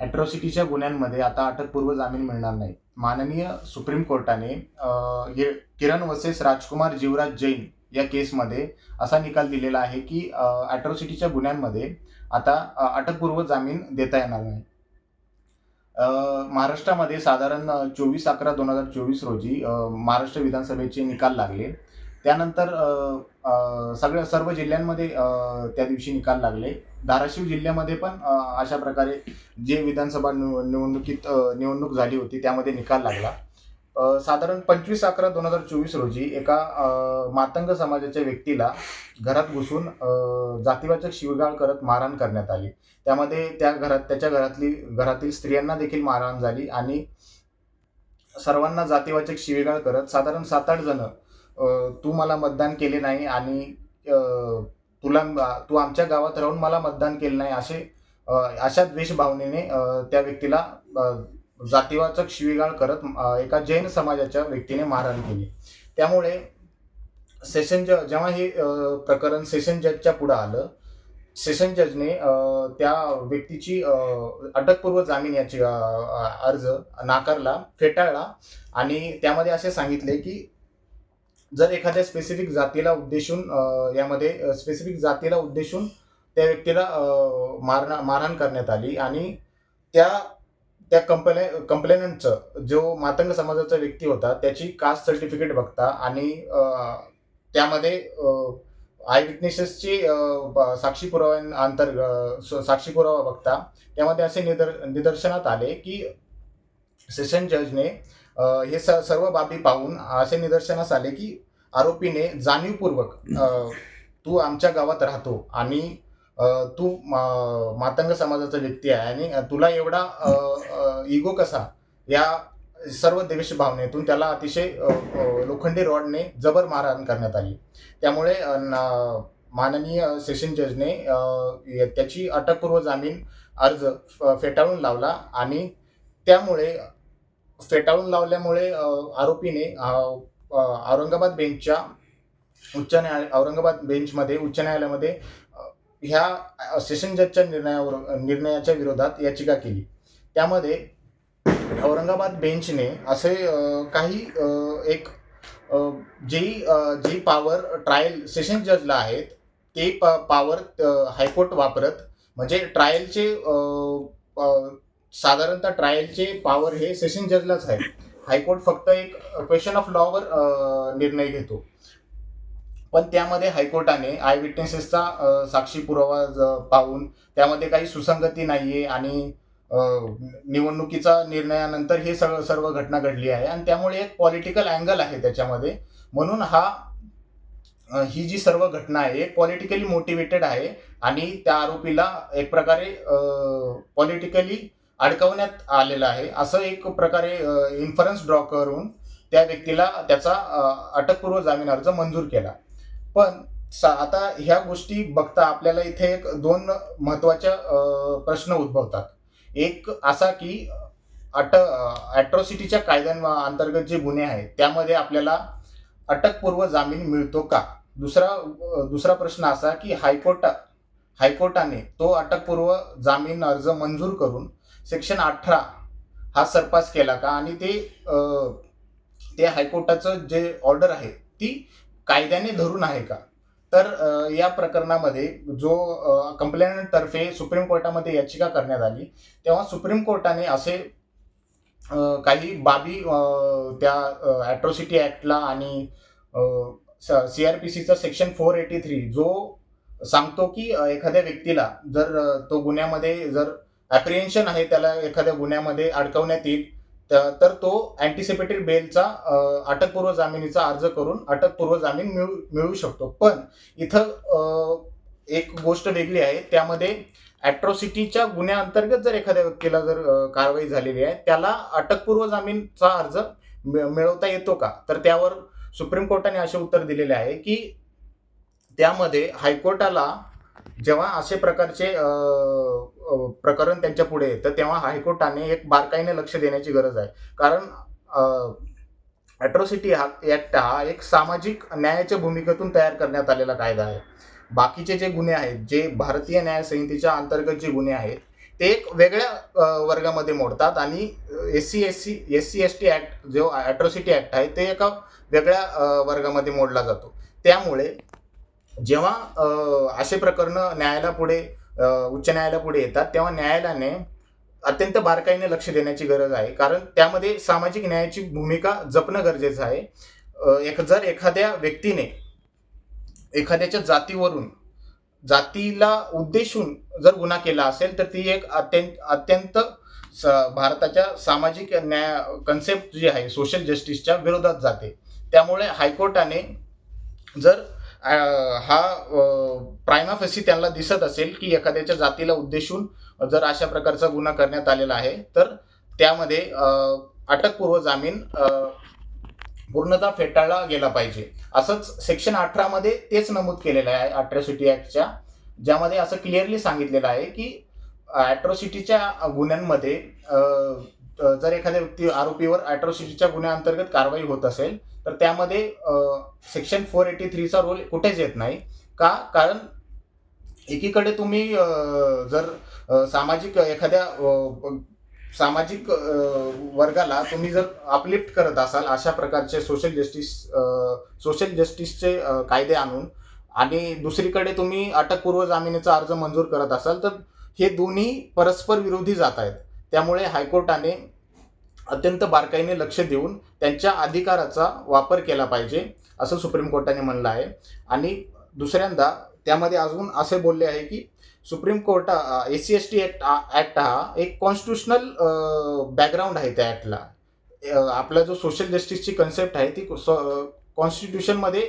अॅट्रॉसिटीच्या गुन्ह्यांमध्ये आता अटकपूर्व जामीन मिळणार नाही. माननीय सुप्रीम कोर्टाने किरण वसेस राजकुमार जीवराज जैन या केसमध्ये असा निकाल दिलेला आहे की अॅट्रॉसिटीच्या गुन्ह्यांमध्ये आता अटकपूर्व जामीन देता येणार नाही. महाराष्ट्रामध्ये साधारण चोवीस अकरा दोन हजार चोवीस रोजी महाराष्ट्र विधानसभेचे निकाल लागले. त्यानंतर सगळ्या सर्व जिल्ह्यांमध्ये त्या दिवशी निकाल लागले. धाराशिव जिल्ह्यामध्ये पण अशा प्रकारे जे विधानसभा निव- निवडणुकीत निवडणूक झाली होती त्यामध्ये निकाल लागला. साधारण पंचवीस अकरा दोन हजार चोवीस रोजी एका मातंग समाजाच्या व्यक्तीला घरात घुसून जातीवाचक शिवगाळ करत मारहाण करण्यात आली. त्यामध्ये त्या घरात त्याच्या घरातली घरातील स्त्रियांना देखील मारहाण झाली आणि सर्वांना जातीवाचक शिवीगाळ करत साधारण सात आठ जण तू मला मतदान केले नाही आणि तुला तू आमच्या गावात राहून मला मतदान केलं नाही असे अशा द्वेषभावनेने त्या व्यक्तीला जातीवाचक शिवीगाळ करत एका जैन समाजाच्या व्यक्तीने मारहाण केली. त्यामुळे सेशन जज जेव्हा हे प्रकरण सेशन जजच्या पुढं आलं सेशन जजने त्या व्यक्तीची अटकपूर्व जामीन याची अर्ज नाकारला फेटाळला आणि त्यामध्ये असे सांगितले की जर एखाद्या स्पेसिफिक जातीला उद्देशून यामध्ये स्पेसिफिक जातीला उद्देशून त्या व्यक्तीला मारणा मारहाण करण्यात आली आणि त्या त्या कंप्ले कंप्लेनंटचं जो मातंग समाजाचा व्यक्ती होता त्याची कास्ट सर्टिफिकेट बघता आणि त्यामध्ये आय विटनेसेसची साक्षी पुराव्यांअंतर्गत साक्षी पुरावा बघता त्यामध्ये असे निदर निदर्शनात आले की सेशन जजने हे स सर्व बाबी पाहून असे निदर्शनास आले की आरोपीने जाणीवपूर्वक तू आमच्या गावात राहतो आणि तू मातंग समाजाचा व्यक्ती आहे आणि तुला एवढा इगो कसा? या सर्व देश भावनेतून त्याला अतिशय लोखंडी रॉडने जबर मारहाण करण्यात आली. त्यामुळे माननीय सेशन जजने त्याची अटकपूर्व जामीन अर्ज फ- फेटाळून लावला आणि त्यामुळे फेटाळून लावल्यामुळे आरोपीने औरंगाबाद बेंचच्या उच्च न्यायालय औरंगाबाद बेंचमध्ये उच्च न्यायालयामध्ये ह्या सेशन जजच्या निर्णयावर निर्णयाच्या विरोधात याचिका केली. त्यामध्ये औरंगाबाद बेंचने असे काही एक जी जी पॉवर ट्रायल सेशन जजला आहेत ते प पॉवर हायकोर्ट वापरत म्हणजे ट्रायलचे साधारणतः ट्रायलचे पॉवर हे सेशन जजलाच आहे हायकोर्ट फक्त एक क्वेश्चन ऑफ लॉवर निर्णय घेतो. पण त्यामध्ये हायकोर्टाने आय विटनेसेसचा साक्षी पुरावा ज- पाहून त्यामध्ये काही सुसंगती नाही आहे आणि निवडणुकीचा निर्णयानंतर हे सगळं सर्व घटना घडली आहे आणि त्यामुळे एक पॉलिटिकल अँगल आहे त्याच्यामध्ये. म्हणून हा ही जी सर्व घटना आहे पॉलिटिकली मोटिवेटेड आहे आणि त्या आरोपीला एक प्रकारे पॉलिटिकली अडकवण्यात आलेलं आहे. असं एक प्रकारे इन्फरन्स ड्रॉ करून त्या व्यक्तीला त्याचा अटकपूर्व जामीन अर्ज मंजूर केला. पण सा- आता ह्या गोष्टी बघता आपल्याला इथे एक दोन महत्त्वाच्या प्रश्न उद्भवतात. एक असा की अट ॲट्रॉसिटीच्या कायद्यां अंतर्गत जे गुन्हे आहेत त्यामध्ये आपल्याला अटकपूर्व जामीन मिळतो का? दुसरा दुसरा प्रश्न असा की हायकोर्ट हायकोर्टाने तो अटकपूर्व जामीन अर्ज मंजूर करून सेक्शन अठरा हा सरपास केला का? आणि ते ते हायकोर्टाचं जे ऑर्डर आहे ती कायद्याने धरून आहे का? तर या प्रकरणामध्ये जो कंप्लेनंटतर्फे सुप्रीम कोर्टामध्ये याचिका करण्यात आली तेव्हा सुप्रीम कोर्टाने असे काही बाबी त्या ॲट्रॉसिटी ॲक्टला आणि सी आर पी सीचा सेक्शन फोर एटी थ्री जो सांगतो की एखाद्या व्यक्तीला जर तो गुन्ह्यामध्ये जर ॲप्रिहेन्शन आहे त्याला एखाद्या गुन्ह्यामध्ये अडकवण्यात येईल. तर तो अँटिसिपेटेड बेलचा अटकपूर्व जामिनीचा अर्ज करून अटकपूर्व जामीन मिळू मिळू शकतो. पण इथं एक गोष्ट वेगळी आहे. त्यामध्ये ॲट्रॉसिटीच्या गुन्ह्याअंतर्गत जर एखाद्या व्यक्तीला जर कारवाई झालेली आहे त्याला अटकपूर्व जामीनचा अर्ज मिळवता येतो का? तर त्यावर सुप्रीम कोर्टाने असे उत्तर दिलेले आहे की त्यामध्ये हायकोर्टाला जेव्हा असे प्रकारचे प्रकरण त्यांच्या पुढे येतं तेव्हा हायकोर्टाने एक बारकाईने लक्ष देण्याची गरज आहे. कारण अॅट्रॉसिटी हा ॲक्ट हा एक सामाजिक न्यायाच्या भूमिकेतून तयार करण्यात आलेला कायदा आहे. बाकीचे जे गुन्हे आहेत जे भारतीय न्यायसंहितेच्या अंतर्गत जे गुन्हे आहेत ते एक वेगळ्या वर्गामध्ये मोडतात आणि S C S C S C S T act जो ॲट्रॉसिटी ॲक्ट आहे ते एका वेगळ्या वर्गामध्ये मोडला जातो. त्यामुळे जेव्हा असे प्रकरणं न्यायालयापुढे उच्च न्यायालयापुढे येतात तेव्हा न्यायालयाने अत्यंत बारकाईने लक्ष देण्याची गरज आहे. कारण त्यामध्ये सामाजिक न्यायाची भूमिका जपणं गरजेचं आहे. एक जर एखाद्या व्यक्तीने एखाद्याच्या जातीवरून जातीला उद्देशून जर गुन्हा केला असेल तर ती एक अत्यंत अत्यंत स- भारताच्या सामाजिक न्याय कन्सेप्ट जी आहे सोशल जस्टिसच्या विरोधात जाते. त्यामुळे हायकोर्टाने जर हा प्रायमा फेसी त्यांना दिसत असेल की एखाद्याच्या जातीला उद्देशून जर अशा प्रकारचा गुन्हा करण्यात आलेला आहे तर त्यामध्ये अटकपूर्व जामीन पूर्णतः फेटाळला गेला पाहिजे. असंच सेक्शन अठरामध्ये तेच नमूद केलेलं आहे अट्रॉसिटी ॲक्टच्या ज्यामध्ये असं क्लिअरली सांगितलेलं आहे की ॲट्रॉसिटीच्या गुन्ह्यांमध्ये जर एखाद्या व्यक्ती आरोपीवर अॅट्रॉसिटीच्या गुन्ह्याअंतर्गत कारवाई होत असेल तर त्यामध्ये सेक्शन फोर एटी थ्रीचा रोल कुठेच येत नाही. का? कारण एकीकडे तुम्ही जर सामाजिक एखाद्या सामाजिक वर्गाला तुम्ही जर अपलिफ्ट करत असाल अशा प्रकारचे सोशल जस्टिस सोशल जस्टिसचे कायदे आणून आणि दुसरीकडे तुम्ही अटकपूर्व जामिनीचा अर्ज मंजूर करत असाल तर हे दोन्ही परस्पर विरोधी जात आहेत. त्यामुळे हायकोर्टाने अत्यंत बारकाईने लक्ष देऊन त्यांच्या अधिकाराचा वापर केला पाहिजे असं सुप्रीम कोर्टाने म्हणलं आहे. आणि दुसऱ्यांदा त्यामध्ये अजून असे बोलले आहे की supreme court A C S T act act हा एक कॉन्स्टिट्युशनल बॅकग्राऊंड आहे त्या ॲक्टला आपला जो सोशल जस्टिसची कन्सेप्ट आहे ती कॉन्स्टिट्यूशनमध्ये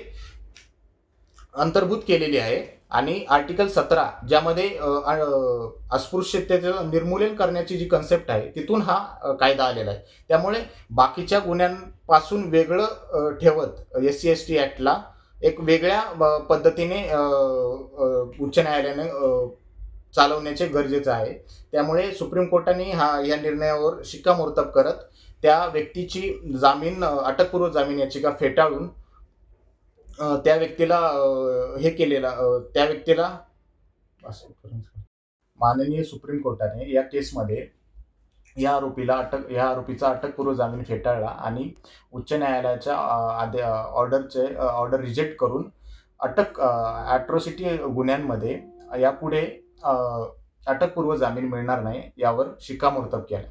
अंतर्भूत केलेली आहे. आणि आर्टिकल सतरा ज्यामध्ये अस्पृश्यतेचं निर्मूलन करण्याची जी कन्सेप्ट आहे तिथून हा कायदा आलेला आहे. त्यामुळे बाकीच्या गुन्ह्यांपासून वेगळं ठेवत एस सी एस टी ॲक्टला एक वेगळ्या पद्धतीने उच्च न्यायालयाने चालवण्याचे गरजेचं आहे. त्यामुळे सुप्रीम कोर्टाने हा या निर्णयावर शिक्कामोर्तब करत त्या व्यक्तीची जामीन अटकपूर्व जामीन याचिका फेटाळून त्या व्यक्तीला हे केलेला त्या व्यक्तीला माननीय सुप्रीम कोर्टाने या केसमध्ये या आरोपीला अटक या आरोपीचा अटकपूर्व जामीन फेटाळला आणि उच्च न्यायालयाच्या आदे ऑर्डरचे ऑर्डर रिजेक्ट करून अटक ॲट्रॉसिटी गुन्ह्यांमध्ये यापुढे अटकपूर्व जामीन मिळणार नाही यावर शिक्कामोर्तब केलं.